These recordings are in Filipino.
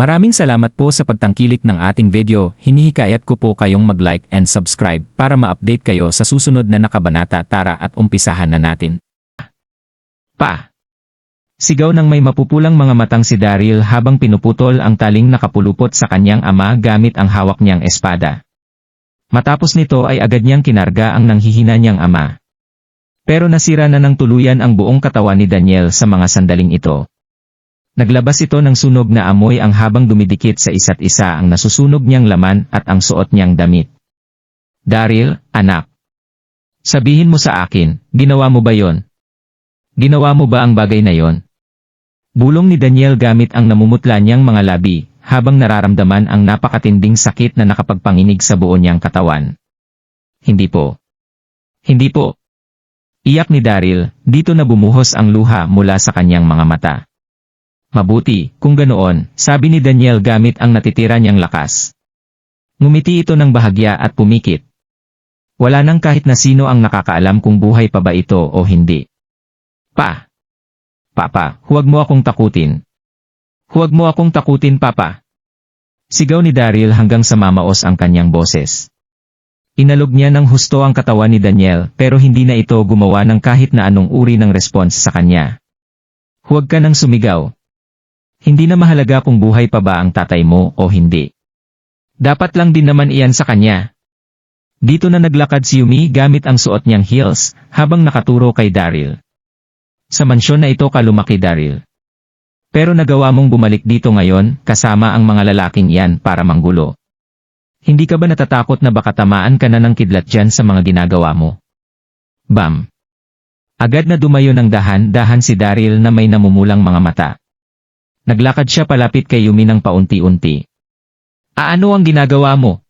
Maraming salamat po sa pagtangkilik ng ating video. Hinihikayat ko po kayong mag-like and subscribe para ma-update kayo sa susunod na nakabanata tara at umpisahan na natin. Pa! Sigaw ng may mapupulang mga matang si Daryl habang pinuputol ang taling nakapulupot sa kanyang ama gamit ang hawak niyang espada. Matapos nito ay agad niyang kinarga ang nanghihina niyang ama. Pero nasira na ng tuluyan ang buong katawan ni Daniel sa mga sandaling ito. Naglabas ito ng sunog na amoy ang habang dumidikit sa isa't isa ang nasusunog niyang laman at ang suot niyang damit. Daryl, anak. Sabihin mo sa akin, ginawa mo ba yon? Ginawa mo ba ang bagay na yon? Bulong ni Daniel gamit ang namumutla niyang mga labi, habang nararamdaman ang napakatinding sakit na nakapagpanginig sa buo niyang katawan. Hindi po. Hindi po. Iyak ni Daryl, dito na bumuhos ang luha mula sa kanyang mga mata. Mabuti, kung ganoon, sabi ni Daniel gamit ang natitira niyang lakas. Ngumiti ito ng bahagya at pumikit. Wala nang kahit na sino ang nakakaalam kung buhay pa ba ito o hindi. Pa! Papa, huwag mo akong takutin. Huwag mo akong takutin, Papa. Sigaw ni Daryl hanggang sa mamaos ang kanyang boses. Inalog niya ng husto ang katawan ni Daniel pero hindi na ito gumawa ng kahit na anong uri ng response sa kanya. Huwag ka nang sumigaw. Hindi na mahalaga kung buhay pa ba ang tatay mo o hindi. Dapat lang din naman iyan sa kanya. Dito na naglakad si Yumi gamit ang suot niyang heels habang nakaturo kay Daryl. Sa mansyon na ito kalumaki Daryl. Pero nagawa mong bumalik dito ngayon kasama ang mga lalaking iyan para manggulo. Hindi ka ba natatakot na baka tamaan ka na ng kidlat dyan sa mga ginagawa mo? Bam! Agad na dumayo ng dahan-dahan si Daryl na may namumulang mga mata. Naglakad siya palapit kay Yumi ng paunti-unti. Aano ang ginagawa mo?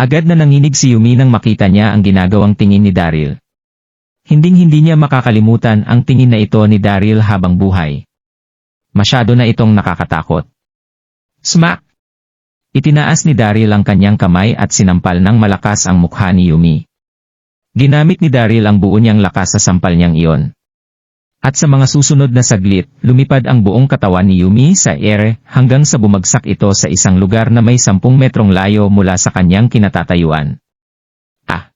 Agad na nanginig si Yumi nang makita niya ang ginagawang tingin ni Daryl. Hinding-hindi niya makakalimutan ang tingin na ito ni Daryl habang buhay. Masyado na itong nakakatakot. Smack! Itinaas ni Daryl ang kanyang kamay at sinampal ng malakas ang mukha ni Yumi. Ginamit ni Daryl ang buo niyang lakas sa sampal niyang iyon. At sa mga susunod na saglit, lumipad ang buong katawan ni Yumi sa ere hanggang sa bumagsak ito sa isang lugar na may sampung metrong layo mula sa kanyang kinatatayuan. Ah!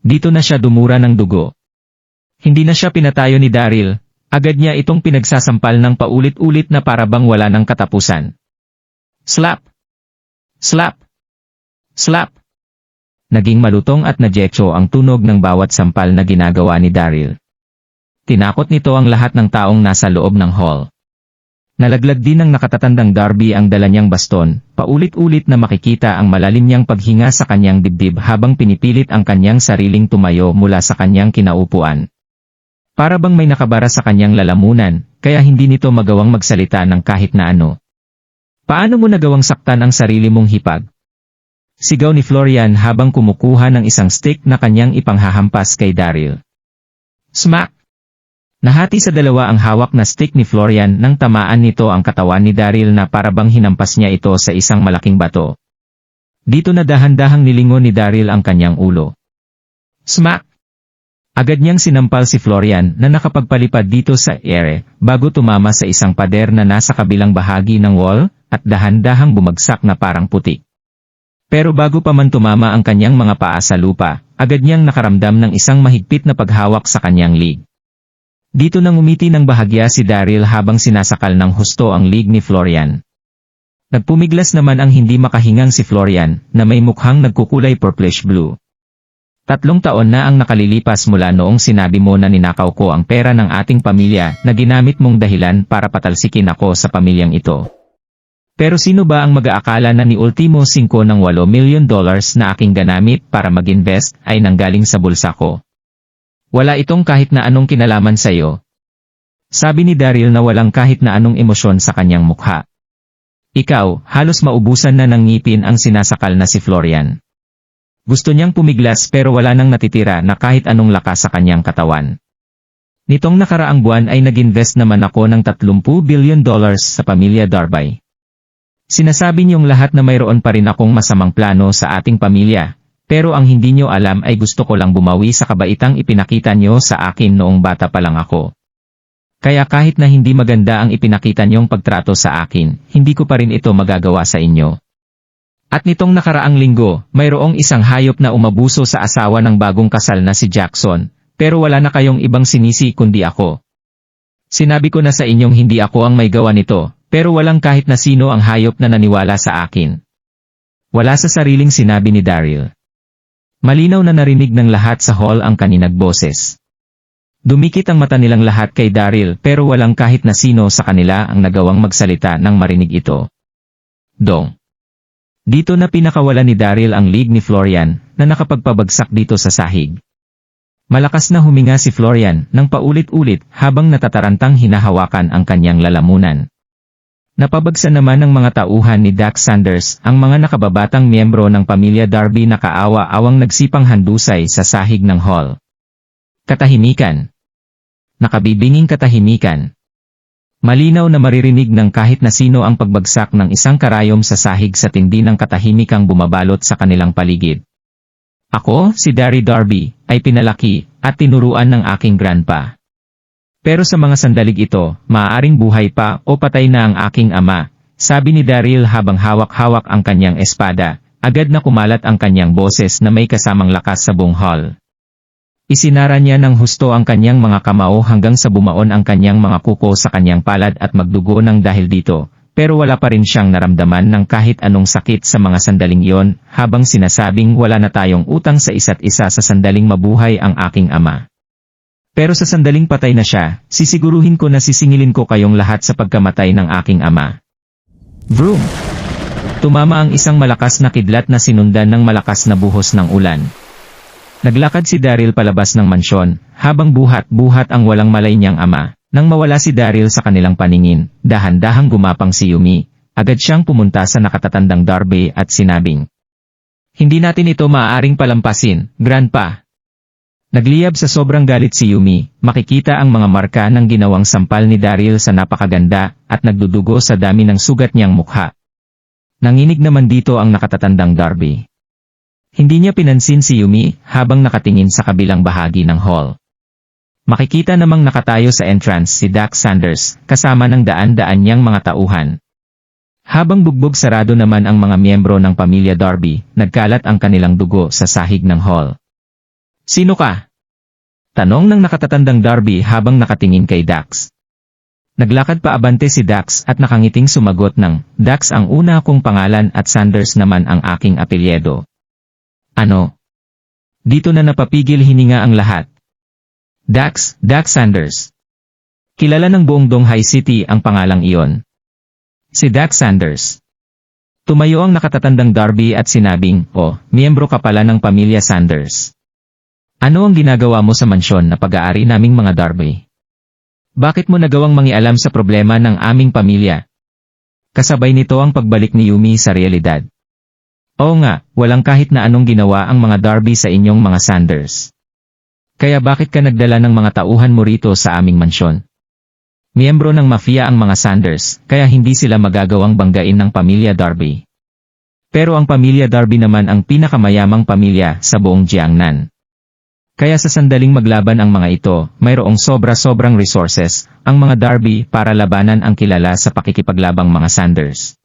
Dito na siya dumura ng dugo. Hindi na siya pinatayo ni Daryl, agad niya itong pinagsasampal ng paulit-ulit na parabang wala ng katapusan. Slap! Slap! Slap! Naging malutong at najetso ang tunog ng bawat sampal na ginagawa ni Daryl. Tinakot nito ang lahat ng taong nasa loob ng hall. Nalaglag din ng nakatatandang Darby ang dala niyang baston, paulit-ulit na makikita ang malalim niyang paghinga sa kanyang dibdib habang pinipilit ang kanyang sariling tumayo mula sa kanyang kinaupuan. Para bang may nakabara sa kanyang lalamunan, kaya hindi nito magawang magsalita ng kahit na ano. Paano mo nagawang saktan ang sarili mong hipag? Sigaw ni Florian habang kumukuha ng isang stick na kanyang ipanghahampas kay Daryl. Smack! Nahati sa dalawa ang hawak na stick ni Florian nang tamaan nito ang katawan ni Daryl na parabang hinampas niya ito sa isang malaking bato. Dito na dahan-dahang nilingon ni Daryl ang kanyang ulo. Smack! Agad niyang sinampal si Florian na nakapagpalipad dito sa ere bago tumama sa isang pader na nasa kabilang bahagi ng wall at dahan-dahang bumagsak na parang putik. Pero bago pa man tumama ang kanyang mga paa sa lupa, agad niyang nakaramdam ng isang mahigpit na paghawak sa kanyang lig. Dito nang umiti ng bahagya si Daryl habang sinasakal ng husto ang lig ni Florian. Nagpumiglas naman ang hindi makahingang si Florian na may mukhang nagkukulay purplish blue. Tatlong taon na ang nakalilipas mula noong sinabi mo na ninakaw ko ang pera ng ating pamilya na ginamit mong dahilan para patalsikin ako sa pamilyang ito. Pero sino ba ang mag-aakala na ni Ultimo 5 ng 8 million dollars na aking ganamit para mag-invest ay nanggaling sa bulsa ko? Wala itong kahit na anong kinalaman sa iyo. Sabi ni Daryl na walang kahit na anong emosyon sa kanyang mukha. Ikaw, halos maubusan na ng ngipin ang sinasakal na si Florian. Gusto niyang pumiglas pero wala nang natitira na kahit anong lakas sa kanyang katawan. Nitong nakaraang buwan ay nag-invest naman ako ng 30 billion dollars sa pamilya Darbay. Sinasabi niyong lahat na mayroon pa rin akong masamang plano sa ating pamilya, pero ang hindi niyo alam ay gusto ko lang bumawi sa kabaitang ipinakita niyo sa akin noong bata pa lang ako. Kaya kahit na hindi maganda ang ipinakita niyong pagtrato sa akin, hindi ko pa rin ito magagawa sa inyo. At nitong nakaraang linggo, mayroong isang hayop na umabuso sa asawa ng bagong kasal na si Jackson, pero wala na kayong ibang sinisi kundi ako. Sinabi ko na sa inyong hindi ako ang may gawa nito, pero walang kahit na sino ang hayop na naniwala sa akin. Wala sa sariling sinabi ni Daryl. Malinaw na narinig ng lahat sa hall ang kaninag boses. Dumikit ang mata nilang lahat kay Daryl pero walang kahit na sino sa kanila ang nagawang magsalita nang marinig ito. Dong. Dito na pinakawala ni Daryl ang league ni Florian na nakapagpabagsak dito sa sahig. Malakas na huminga si Florian nang paulit-ulit habang natatarantang hinahawakan ang kanyang lalamunan. Napabagsan naman ng mga tauhan ni Dax Sanders ang mga nakababatang miyembro ng pamilya Darby na kaawa-awang nagsipang handusay sa sahig ng hall. Katahimikan. Nakabibinging katahimikan. Malinaw na maririnig ng kahit na sino ang pagbagsak ng isang karayom sa sahig sa tindi ng katahimikang bumabalot sa kanilang paligid. Ako, si Dari Darby, ay pinalaki at tinuruan ng aking grandpa. Pero sa mga sandalig ito, maaaring buhay pa o patay na ang aking ama, sabi ni Daryl habang hawak-hawak ang kanyang espada, agad na kumalat ang kanyang boses na may kasamang lakas sa buong hall. Isinara niya ng husto ang kanyang mga kamao hanggang sa bumaon ang kanyang mga kuko sa kanyang palad at magdugo ng dahil dito, pero wala pa rin siyang naramdaman ng kahit anong sakit sa mga sandaling iyon, habang sinasabing wala na tayong utang sa isa't isa sa sandaling mabuhay ang aking ama. Pero sa sandaling patay na siya, sisiguruhin ko na sisingilin ko kayong lahat sa pagkamatay ng aking ama. Vroom! Tumama ang isang malakas na kidlat na sinundan ng malakas na buhos ng ulan. Naglakad si Daryl palabas ng mansyon, habang buhat-buhat ang walang malay niyang ama. Nang mawala si Daryl sa kanilang paningin, dahan-dahang gumapang si Yumi. Agad siyang pumunta sa nakatatandang Darby at sinabing, Hindi natin ito maaaring palampasin, Grandpa. Nagliyab sa sobrang galit si Yumi, makikita ang mga marka ng ginawang sampal ni Daryl sa napakaganda at nagdudugo sa dami ng sugat niyang mukha. Nanginig naman dito ang nakatatandang Darby. Hindi niya pinansin si Yumi habang nakatingin sa kabilang bahagi ng hall. Makikita namang nakatayo sa entrance si Dax Sanders kasama ng daan-daan niyang mga tauhan. Habang bugbog sarado naman ang mga miyembro ng pamilya Darby, nagkalat ang kanilang dugo sa sahig ng hall. Sino ka? Tanong ng nakatatandang Darby habang nakatingin kay Dax. Naglakad pa abante si Dax at nakangiting sumagot ng, Dax ang una kong pangalan at Sanders naman ang aking apelyedo. Ano? Dito na napapigil hininga ang lahat. Dax, Dax Sanders. Kilala ng buong Donghai City ang pangalang iyon. Si Dax Sanders. Tumayo ang nakatatandang Darby at sinabing, oh, miyembro ka pala ng pamilya Sanders. Ano ang ginagawa mo sa mansyon na pag-aari naming mga Darby? Bakit mo nagawang mangialam sa problema ng aming pamilya? Kasabay nito ang pagbalik ni Yumi sa realidad. Oo nga, walang kahit na anong ginawa ang mga Darby sa inyong mga Sanders. Kaya bakit ka nagdala ng mga tauhan mo rito sa aming mansyon? Miyembro ng mafia ang mga Sanders, kaya hindi sila magagawang banggain ng pamilya Darby. Pero ang pamilya Darby naman ang pinakamayamang pamilya sa buong Jiangnan. Kaya sa sandaling maglaban ang mga ito, mayroong sobra-sobrang resources, ang mga Darby para labanan ang kilala sa pakikipaglabang mga Sanders.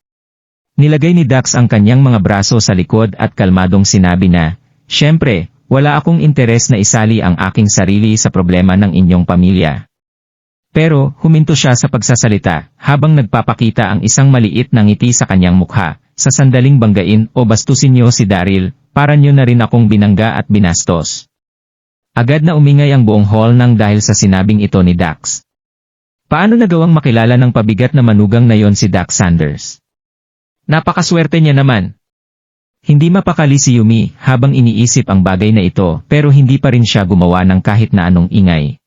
Nilagay ni Dax ang kanyang mga braso sa likod at kalmadong sinabi na, Siyempre, wala akong interes na isali ang aking sarili sa problema ng inyong pamilya. Pero, huminto siya sa pagsasalita, habang nagpapakita ang isang maliit na ngiti sa kanyang mukha, sa sandaling banggain o bastusin niyo si Daryl, para niyo na rin akong binangga at binastos. Agad na umingay ang buong hall nang dahil sa sinabing ito ni Dax. Paano nagawang makilala ng pabigat na manugang na yon si Dax Sanders? Napakaswerte niya naman. Hindi mapakali si Yumi habang iniisip ang bagay na ito pero hindi pa rin siya gumawa ng kahit na anong ingay.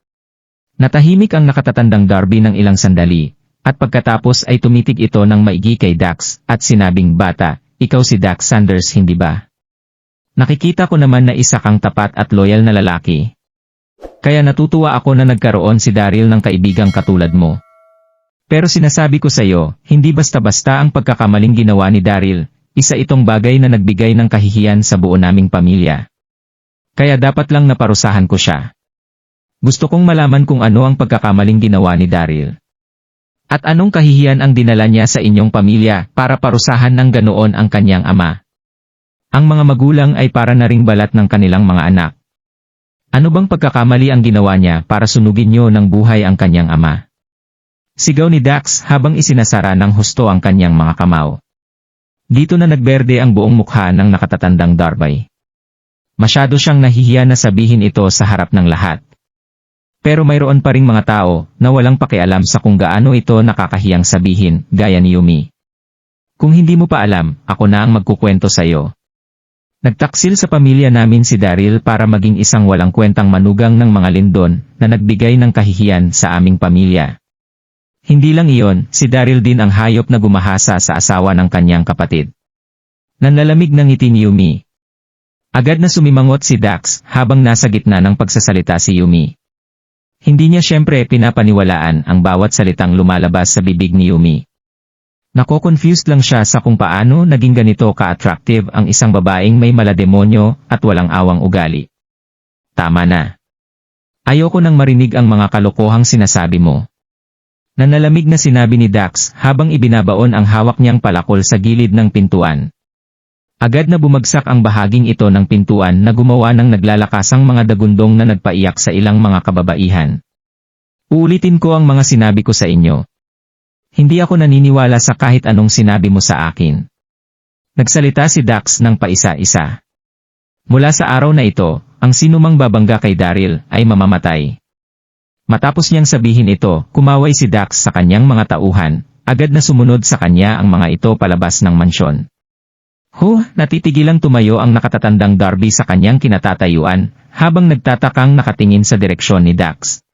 Natahimik ang nakatatandang Darby ng ilang sandali, at pagkatapos ay tumitig ito ng maigi kay Dax at sinabing bata, ikaw si Dax Sanders hindi ba? Nakikita ko naman na isa kang tapat at loyal na lalaki. Kaya natutuwa ako na nagkaroon si Daryl ng kaibigang katulad mo. Pero sinasabi ko sa iyo, hindi basta-basta ang pagkakamaling ginawa ni Daryl, isa itong bagay na nagbigay ng kahihiyan sa buo naming pamilya. Kaya dapat lang naparusahan ko siya. Gusto kong malaman kung ano ang pagkakamaling ginawa ni Daryl. At anong kahihiyan ang dinala niya sa inyong pamilya para parusahan ng ganoon ang kanyang ama. Ang mga magulang ay para na ring balat ng kanilang mga anak. Ano bang pagkakamali ang ginawa niya para sunugin niyo ng buhay ang kanyang ama? Sigaw ni Dax habang isinasara ng husto ang kanyang mga kamao. Dito na nagberde ang buong mukha ng nakatatandang Darbay. Masyado siyang nahihiya na sabihin ito sa harap ng lahat. Pero mayroon pa ring mga tao na walang pakialam sa kung gaano ito nakakahiyang sabihin, gaya ni Yumi. Kung hindi mo pa alam, ako na ang magkukwento sa iyo. Nagtaksil sa pamilya namin si Daryl para maging isang walang kwentang manugang ng mga lindon na nagbigay ng kahihiyan sa aming pamilya. Hindi lang iyon, si Daryl din ang hayop na gumahasa sa asawa ng kanyang kapatid. Nanlalamig ng ngiti Yumi. Agad na sumimangot si Dax habang nasa gitna ng pagsasalita si Yumi. Hindi niya syempre pinapaniwalaan ang bawat salitang lumalabas sa bibig ni Yumi. Nako-confused lang siya sa kung paano naging ganito ka-attractive ang isang babaeng may malademonyo at walang awang ugali. Tama na. Ayoko nang marinig ang mga kalokohang sinasabi mo. Nanalamig na sinabi ni Dax habang ibinabaon ang hawak niyang palakol sa gilid ng pintuan. Agad na bumagsak ang bahaging ito ng pintuan na gumawa ng naglalakasang mga dagundong na nagpaiyak sa ilang mga kababaihan. Uulitin ko ang mga sinabi ko sa inyo. Hindi ako naniniwala sa kahit anong sinabi mo sa akin. Nagsalita si Dax ng paisa-isa. Mula sa araw na ito, ang sinumang babangga kay Daryl ay mamamatay. Matapos niyang sabihin ito, kumaway si Dax sa kanyang mga tauhan, agad na sumunod sa kanya ang mga ito palabas ng mansyon. Huh, natitigilang tumayo ang nakatatandang Darby sa kanyang kinatatayuan, habang nagtatakang nakatingin sa direksyon ni Dax.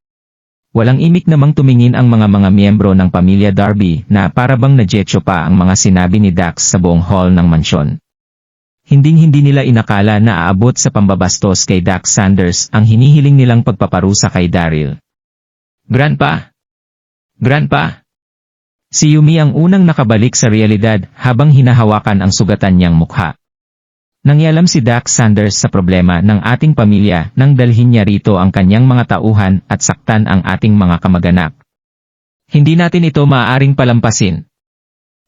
Walang imik namang tumingin ang mga mga miyembro ng pamilya Darby na parabang najetso pa ang mga sinabi ni Dax sa buong hall ng mansyon. Hinding-hindi nila inakala na aabot sa pambabastos kay Dax Sanders ang hinihiling nilang pagpaparusa kay Daryl. Grandpa! Grandpa! Si Yumi ang unang nakabalik sa realidad habang hinahawakan ang sugatan niyang mukha. Nangyalam si Dax Sanders sa problema ng ating pamilya nang dalhin niya rito ang kanyang mga tauhan at saktan ang ating mga kamag-anak. Hindi natin ito maaaring palampasin.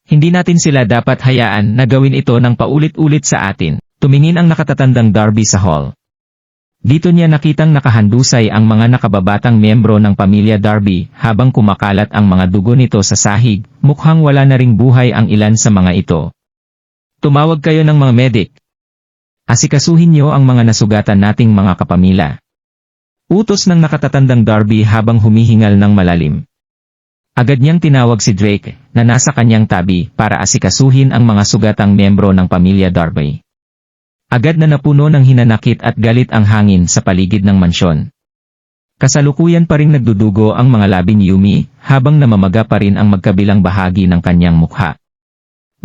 Hindi natin sila dapat hayaan na gawin ito ng paulit-ulit sa atin, tumingin ang nakatatandang Darby sa hall. Dito niya nakitang nakahandusay ang mga nakababatang miyembro ng pamilya Darby habang kumakalat ang mga dugo nito sa sahig, mukhang wala na ring buhay ang ilan sa mga ito. Tumawag kayo ng mga medic. Asikasuhin niyo ang mga nasugatan nating mga kapamilya. Utos ng nakatatandang Darby habang humihingal ng malalim. Agad niyang tinawag si Drake, na nasa kanyang tabi, para asikasuhin ang mga sugatang miyembro ng pamilya Darby. Agad na napuno ng hinanakit at galit ang hangin sa paligid ng mansyon. Kasalukuyan pa rin nagdudugo ang mga labi ni Yumi, habang namamaga pa rin ang magkabilang bahagi ng kanyang mukha.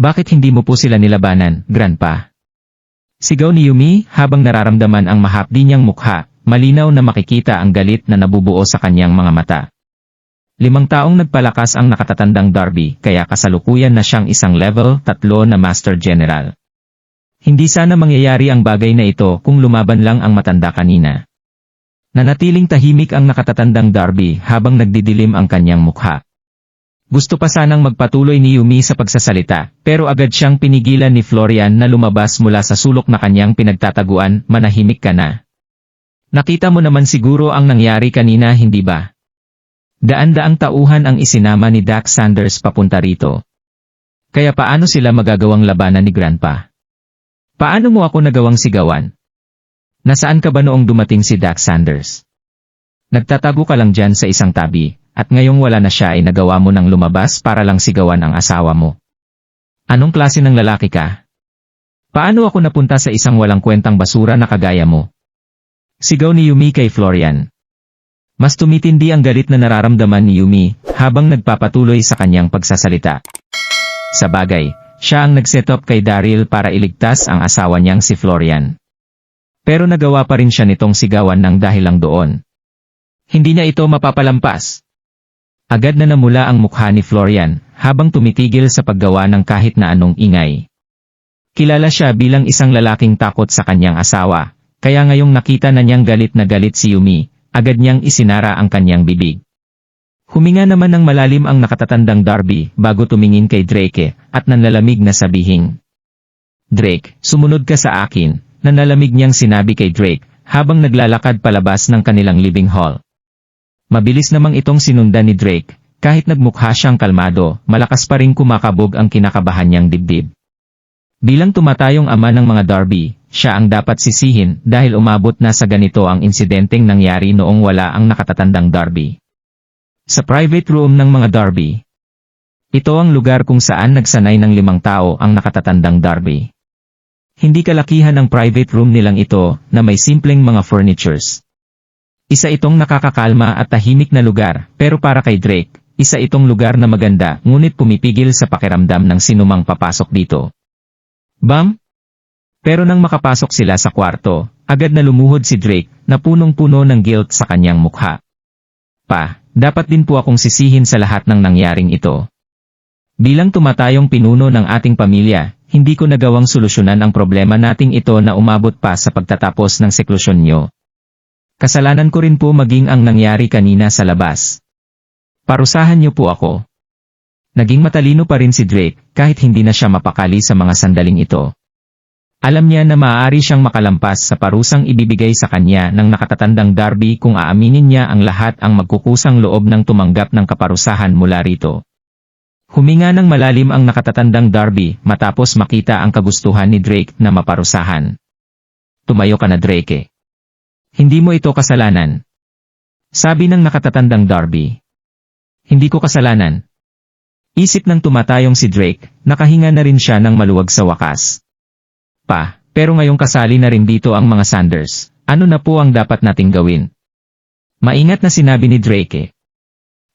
Bakit hindi mo po sila nilabanan, Grandpa? Sigaw ni Yumi habang nararamdaman ang mahapdi niyang mukha, malinaw na makikita ang galit na nabubuo sa kanyang mga mata. Limang taong nagpalakas ang nakatatandang Darby kaya kasalukuyan na siyang isang level 3 na Master General. Hindi sana mangyayari ang bagay na ito kung lumaban lang ang matanda kanina. Nanatiling tahimik ang nakatatandang Darby habang nagdidilim ang kanyang mukha. Gusto pa sanang magpatuloy ni Yumi sa pagsasalita, pero agad siyang pinigilan ni Florian na lumabas mula sa sulok na kanyang pinagtataguan, manahimik ka na. Nakita mo naman siguro ang nangyari kanina hindi ba? Daan-daang tauhan ang isinama ni Dax Sanders papunta rito. Kaya paano sila magagawang labanan ni Grandpa? Paano mo ako nagawang sigawan? Nasaan ka ba noong dumating si Dax Sanders? Nagtatago ka lang dyan sa isang tabi, at ngayong wala na siya ay nagawa mo ng lumabas para lang sigawan ang asawa mo. Anong klase ng lalaki ka? Paano ako napunta sa isang walang kwentang basura na kagaya mo? Sigaw ni Yumi kay Florian. Mas tumitindi ang galit na nararamdaman ni Yumi habang nagpapatuloy sa kanyang pagsasalita. Sa bagay, siya ang nag-set up kay Daryl para iligtas ang asawa niyang si Florian. Pero nagawa pa rin siya nitong sigawan ng dahil lang doon. Hindi niya ito mapapalampas. Agad na namula ang mukha ni Florian habang tumitigil sa paggawa ng kahit na anong ingay. Kilala siya bilang isang lalaking takot sa kanyang asawa, kaya ngayong nakita na niyang galit na galit si Yumi, agad niyang isinara ang kanyang bibig. Huminga naman ng malalim ang nakatatandang Darby bago tumingin kay Drake at nanlalamig na sabihing, Drake, sumunod ka sa akin, nanlalamig niyang sinabi kay Drake habang naglalakad palabas ng kanilang living hall. Mabilis namang itong sinundan ni Drake, kahit nagmukha siyang kalmado, malakas pa rin kumakabog ang kinakabahan niyang dibdib. Bilang tumatayong ama ng mga Darby, siya ang dapat sisihin dahil umabot na sa ganito ang insidenteng nangyari noong wala ang nakatatandang Darby. Sa private room ng mga Darby. Ito ang lugar kung saan nagsanay ng limang tao ang nakatatandang Darby. Hindi kalakihan ang private room nilang ito na may simpleng mga furnitures. Isa itong nakakakalma at tahimik na lugar, pero para kay Drake, isa itong lugar na maganda ngunit pumipigil sa pakiramdam ng sinumang papasok dito. Bam? Pero nang makapasok sila sa kwarto, agad na lumuhod si Drake na punong-puno ng guilt sa kanyang mukha. Pa, dapat din po akong sisihin sa lahat ng nangyaring ito. Bilang tumatayong pinuno ng ating pamilya, hindi ko nagawang solusyonan ang problema nating ito na umabot pa sa pagtatapos ng seklusyon nyo. Kasalanan ko rin po maging ang nangyari kanina sa labas. Parusahan niyo po ako. Naging matalino pa rin si Drake kahit hindi na siya mapakali sa mga sandaling ito. Alam niya na maaari siyang makalampas sa parusang ibibigay sa kanya ng nakatatandang Darby kung aaminin niya ang lahat ang magkukusang loob ng tumanggap ng kaparusahan mula rito. Huminga ng malalim ang nakatatandang Darby matapos makita ang kagustuhan ni Drake na maparusahan. Tumayo ka na Drake. Hindi mo ito kasalanan. Sabi ng nakatatandang Darby. Hindi ko kasalanan. Isip ng tumatayong si Drake, nakahinga na rin siya ng maluwag sa wakas. Pa, pero ngayong kasali na rin dito ang mga Sanders, ano na po ang dapat nating gawin? Maingat na sinabi ni Drake.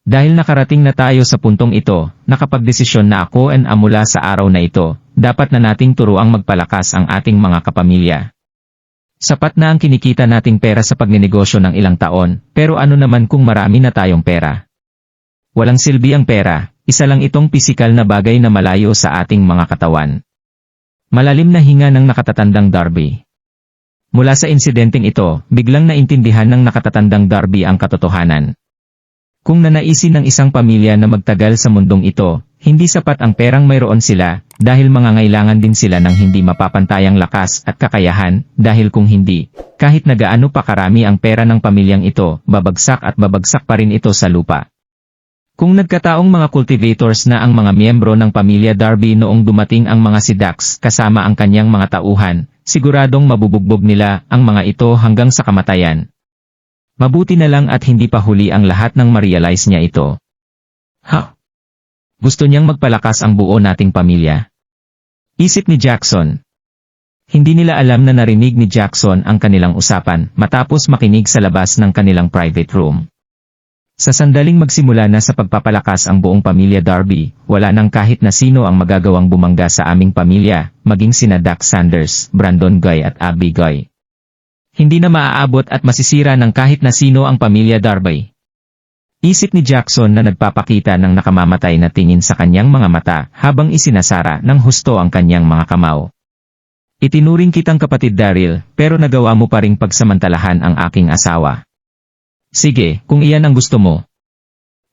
Dahil nakarating na tayo sa puntong ito, nakapagdesisyon na ako and amula sa araw na ito, dapat na nating turuang magpalakas ang ating mga kapamilya. Sapat na ang kinikita nating pera sa pagninegosyo ng ilang taon, pero ano naman kung marami na tayong pera? Walang silbi ang pera, isa lang itong pisikal na bagay na malayo sa ating mga katawan. Malalim na hinga ng nakatatandang Darby. Mula sa insidenteng ito, biglang naintindihan ng nakatatandang Darby ang katotohanan. Kung nanaisin ng isang pamilya na magtagal sa mundong ito, hindi sapat ang perang mayroon sila, dahil mangangailangan din sila ng hindi mapapantayang lakas at kakayahan, dahil kung hindi, kahit nagaano pa karami ang pera ng pamilyang ito, babagsak at babagsak pa rin ito sa lupa. Kung nagkataong mga cultivators na ang mga miyembro ng pamilya Darby noong dumating ang mga si Dax kasama ang kanyang mga tauhan, siguradong mabubugbog nila ang mga ito hanggang sa kamatayan. Mabuti na lang at hindi pa huli ang lahat ng ma-realize niya ito. Ha? Gusto niyang magpalakas ang buo nating pamilya. Isip ni Jackson. Hindi nila alam na narinig ni Jackson ang kanilang usapan matapos makinig sa labas ng kanilang private room. Sa sandaling magsimula na sa pagpapalakas ang buong pamilya Darby, wala nang kahit na sino ang magagawang bumangga sa aming pamilya, maging sina Doc Sanders, Brandon Guy at Abby Guy. Hindi na maaabot at masisira ng kahit na sino ang pamilya Darby. Isip ni Jackson na nagpapakita ng nakamamatay na tingin sa kanyang mga mata habang isinasara ng husto ang kanyang mga kamao. Itinuring kitang kapatid Daryl, pero nagawa mo pa ring pagsamantalahan ang aking asawa. Sige, kung iyan ang gusto mo.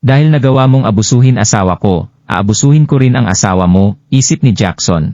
Dahil nagawa mong abusuhin asawa ko, aabusuhin ko rin ang asawa mo, isip ni Jackson.